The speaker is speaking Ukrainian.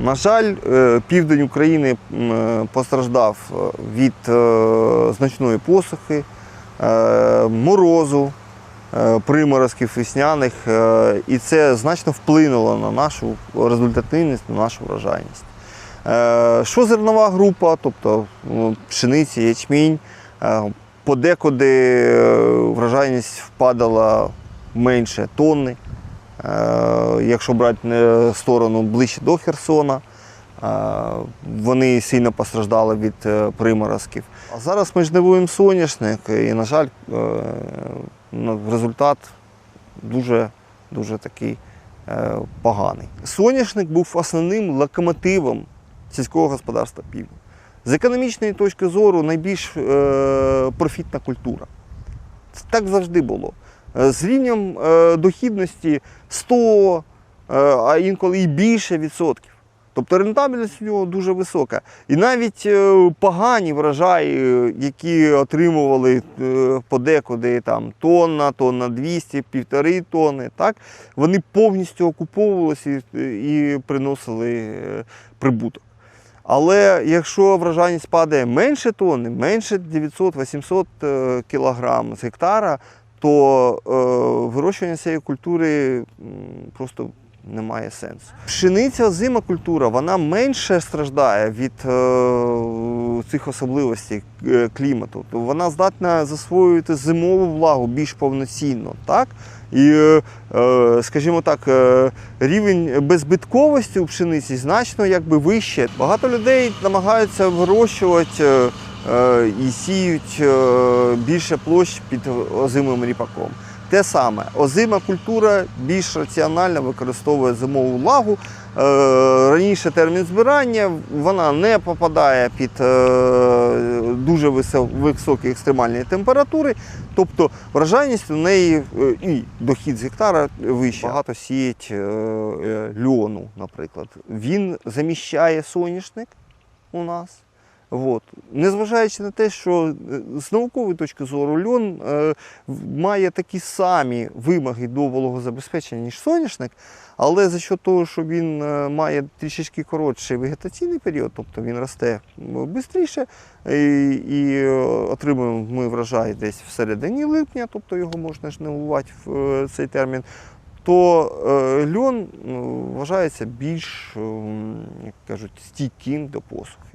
На жаль, е, південь України е, постраждав е, від значної посухи, морозу, приморозків весняних, і це значно вплинуло на нашу результативність, на нашу врожайність. Що зернова група, тобто ну, пшениця, ячмінь, подекуди врожайність впадала менше тонни. Е, Якщо брати е, сторону ближче до Херсона, е, вони сильно постраждали від приморозків. А зараз ми жнивуємо соняшник, і, на жаль, результат дуже, дуже такий поганий. Соняшник був основним локомотивом сільського господарства півдня. З економічної точки зору найбільш профітна культура. Це так завжди було. Е, З рівнем е, дохідності 100, е, а інколи і більше відсотків. Тобто рентабельність у нього дуже висока. І навіть погані врожаї, які отримували подекуди там, тонна, тонна 200, півтори тонни, так, вони повністю окуповувалися і, приносили прибуток. Але якщо врожайність падає менше тонни, менше 900-800 е, кілограм з гектара, то е, вирощування цієї культури просто не має сенсу. Пшениця зима культура, вона менше страждає від е, цих особливостей е, клімату. То вона здатна засвоювати зимову влагу більш повноцінно. Так? І, е, е, скажімо так, рівень беззбитковості у пшениці значно якби вище. Багато людей намагаються вирощувати і сіють е, більше площ під озимим ріпаком. Те саме, озима культура більш раціонально використовує зимову влагу. Е, Раніше термін збирання вона не попадає під е, дуже високі екстремальні температури, тобто врожайність у неї е, і дохід з гектара вищий. Багато сіють е, е, льону, наприклад. Він заміщає соняшник у нас. От. Незважаючи на те, що е, з наукової точки зору льон е, має такі самі вимоги до вологозабезпечення, ніж соняшник, але за що того, що він е, має трішечки коротший вегетаційний період, тобто він росте швидше, і, і е, отримуємо ми врожай десь всередині липня, тобто його можна жнивувати в е, цей термін, то е, льон вважається більш, ем, як кажуть, стійким до посухи.